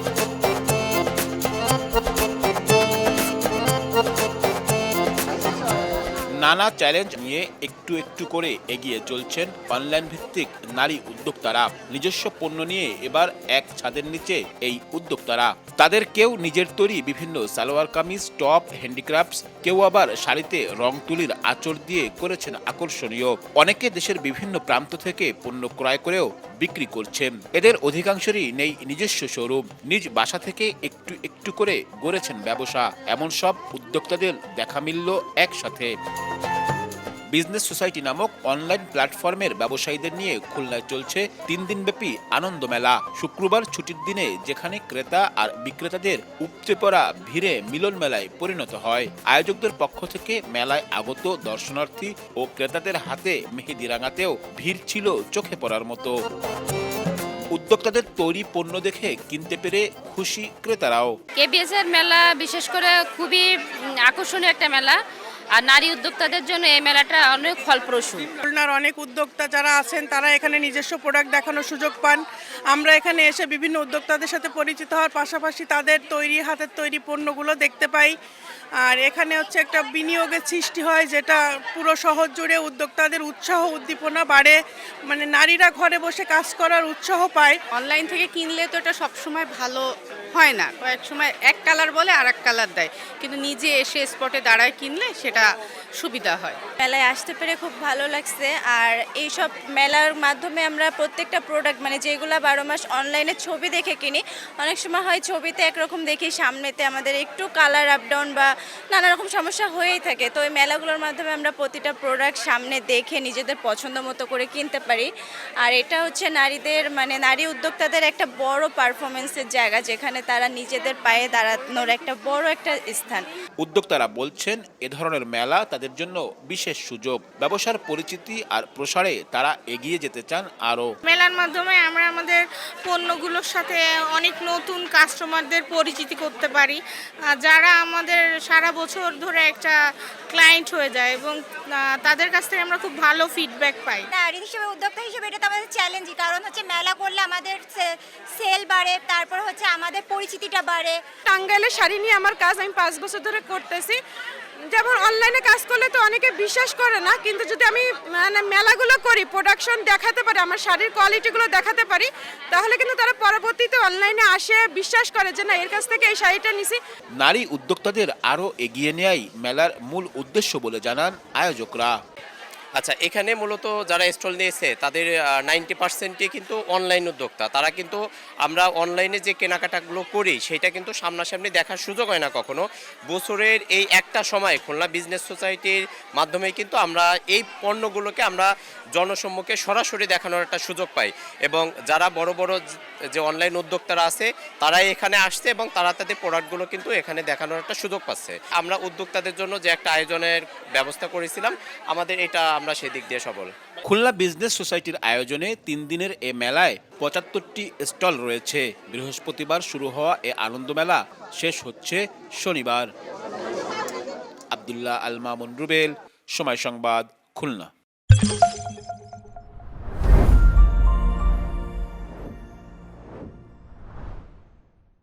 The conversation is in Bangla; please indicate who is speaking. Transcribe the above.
Speaker 1: thank you. নানা চ্যালেঞ্জ নিয়ে একটু একটু করে এগিয়ে চলছেন অনলাইন ভিত্তিক নারী উদ্যোক্তারা। নিজস্ব পণ্য নিয়ে এবার এক ছাদের নিচে এই উদ্যোক্তারা। তাদের কেউ নিজের তৈরি বিভিন্ন সালোয়ার কামিজ, টপ, হ্যান্ডিক্রাফটস, কেউ আবার শাড়িতে রং তুলির আঁচড় দিয়ে করেছেন আকর্ষণীয়। অনেকে দেশের বিভিন্ন প্রান্ত থেকে পণ্য ক্রয় করেও বিক্রি করছেন। এদের অধিকাংশেরই নেই নিজস্ব শোরুম। নিজ বাসা থেকে একটু একটু করে গড়েছেন ব্যবসা। এমন সব উদ্যোক্তাদের দেখা মিলল একসাথে। বিজনেস সোসাইটি নামক অনলাইন প্ল্যাটফর্মের ব্যবসায়ীদের নিয়ে খুলনায় চলছে তিন দিনব্যাপী আনন্দ মেলা। শুক্রবার ছুটির দিনে যেখানে ক্রেতা আর বিক্রেতাদের উপচে পড়া ভিড়ে মিলন মেলায় পরিণত হয়। আয়োজকদের পক্ষ থেকে মেলায় আগত দর্শনার্থী ও ক্রেতাদের হাতে মেহেদি রাঙাতেও ভিড় ছিল চোখে পড়ার মতো। উদ্যোক্তাদের তৈরি পণ্য দেখে কিনতে পেরে খুশি ক্রেতারাও।
Speaker 2: কেবিএস এর মেলা বিশেষ করে খুবই আকর্ষণীয় একটা মেলা। আর নারী উদ্যোক্তাদের জন্য এই মেলাটা অনেক ফলপ্রসূ।
Speaker 3: খুলনার অনেক উদ্যোক্তা যারা আছেন তারা এখানে নিজস্ব প্রোডাক্ট দেখানোর সুযোগ পান। আমরা এখানে এসে বিভিন্ন উদ্যোক্তাদের সাথে পরিচিত হওয়ার পাশাপাশি তাদের তৈরি হাতের তৈরি পণ্যগুলো দেখতে পাই। আর এখানে হচ্ছে একটা বিনিয়োগের সৃষ্টি হয় যেটা পুরো শহর জুড়ে উদ্যোক্তাদের উৎসাহ উদ্দীপনা বাড়ে। মানে নারীরা ঘরে বসে কাজ করার উৎসাহ পায়।
Speaker 4: অনলাইন থেকে কিনলে তো এটা সবসময় ভালো হয় না। কয়েক সময় এক কালার বলে আর এক কালার দেয়। কিন্তু নিজে এসে স্পটে দাঁড়ায় কিনলে সেটা সুবিধা হয়।
Speaker 5: মেলায় আসতে পেরে খুব ভালো লাগছে। আর এইসব মেলার মাধ্যমে আমরা প্রত্যেকটা প্রোডাক্ট মানে যেগুলো বারো মাস অনলাইনে ছবি দেখে কিনি, অনেক সময় হয় ছবিতে একরকম দেখি সামনেতে আমাদের একটু কালার আপ ডাউন বা নানা রকম সমস্যা হয়েই থাকে। তো এই মেলাগুলোর মাধ্যমে আমরা প্রতিটা প্রোডাক্ট সামনে দেখে নিজেদের পছন্দ মতো করে কিনতে পারি। আর এটা হচ্ছে নারীদের মানে নারী উদ্যোক্তাদের একটা বড় পারফরমেন্সের জায়গা, যেখানে তারা নিজেদের পায়ে দাঁড়ানোর একটা বড় একটা স্থান।
Speaker 1: উদ্যোক্তারা বলছেন এ ধরনের মেলা তাদের জন্য বিশেষ সুযোগ। ব্যবসার পরিচিতি আর প্রসারে তারা এগিয়ে যেতে চান আরও।
Speaker 6: মেলার মাধ্যমে আমরা আমাদের পণ্যগুলোর সাথে অনেক নতুন কাস্টমারদের পরিচিতি করতে পারি। যারা আমাদের সারা বছর ধরে একটা ক্লায়েন্ট হয়ে যায় এবং তাদের কাছ থেকে আমরা খুব ভালো ফিডব্যাক পাই।
Speaker 7: নারী হিসেবে উদ্যোক্তা হিসেবে এটা তো আমাদের চ্যালেঞ্জই কারণ হচ্ছে মেলা করলে আমাদের সেল বাড়ে তারপর হচ্ছে আমাদের পরিচিতিটা বাড়ে।
Speaker 8: টাঙ্গাইলের শাড়ি নিয়ে আমার কাজ আমি পাঁচ বছর ধরে করতেছি। যেমন অনলাইনে কাজ করলে তো অনেকে বিশ্বাস করে না কিন্তু যদি আমি মানে মেলাগুলো করি প্রোডাকশন দেখাতে পারি আমার শাড়ির কোয়ালিটিগুলো দেখাতে পারি তাহলে কিন্তু তারা পরবর্তীতে অনলাইনে আসে বিশ্বাস করে যে না এর কাছ থেকে এই শাড়িটা নিছি।
Speaker 1: নারী উদ্যোক্তাদের আরও এগিয়ে নেয়াই মেলার মূল উদ্দেশ্য বলে জানান আয়োজকরা।
Speaker 9: আচ্ছা এখানে মূলত যারা স্টল নিয়েছে, তাদের নাইনটি পার্সেন্টই কিন্তু অনলাইন উদ্যোক্তা। তারা কিন্তু আমরা অনলাইনে যে কেনাকাটাগুলো করি, সেটা কিন্তু সামনাসামনি দেখার সুযোগ হয় না কখনো। বছরের এই একটা সময় খুলনা বিজনেস সোসাইটির মাধ্যমে কিন্তু আমরা এই পণ্যগুলোকে আমরা জনসম্মুখে সরাসরি দেখানোর একটা সুযোগ পাই। এবং যারা বড় বড় যে- অনলাইন উদ্যোক্তারা আছে, তারাই এখানে আসছে এবং তারা তাদের প্রোডাক্টগুলো কিন্তু এখানে দেখানোর একটা সুযোগ পাচ্ছে। আমরা উদ্যোক্তাদের জন্য যে একটা আয়োজনের ব্যবস্থা করেছিলাম, আমাদের এটা আমরা সেদিক দিয়ে সবল।
Speaker 1: খুলনা বিজনেস সোসাইটির আয়োজনে তিন দিনের এ মেলায় পঁচাত্তরটি স্টল রয়েছে। বৃহস্পতিবার শুরু হওয়া এ আনন্দ মেলা শেষ হচ্ছে শনিবার। আবদুল্লাহ আলমা মন্ডুবেল সময় সংবাদ, খুলনা।